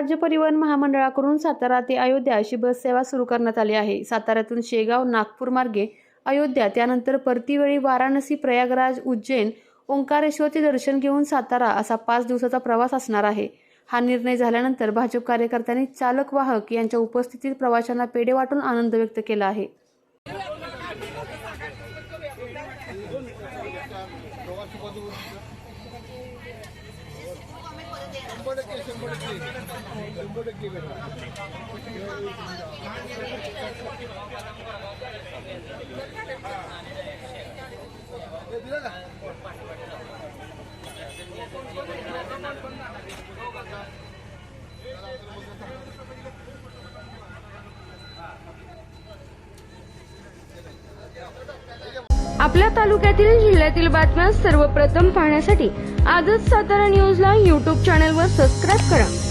राज्य परिवहन महामंडळाकडून सातारा ते अयोध्या अशी बससेवा सुरू करण्यात आली आहे. साताऱ्यातून शेगाव नागपूर मार्गे अयोध्या त्यानंतर परतीवेळी वाराणसी प्रयागराज उज्जैन ओंकारेश्वरचे दर्शन घेऊन सातारा असा पाच दिवसाचा प्रवास असणार आहे. हा निर्णय झाल्यानंतर भाजप कार्यकर्त्यांनी चालक वाहक यांच्या उपस्थितीत प्रवाशांना पेढे वाटून आनंद व्यक्त केला आहे. आपल्या तालुक्यातील जिल्ह्यातील बातम्या सर्वप्रथम पाहण्यासाठी आजच सातारा न्यूजला यूट्यूब चॅनलवर सबस्क्राईब करा.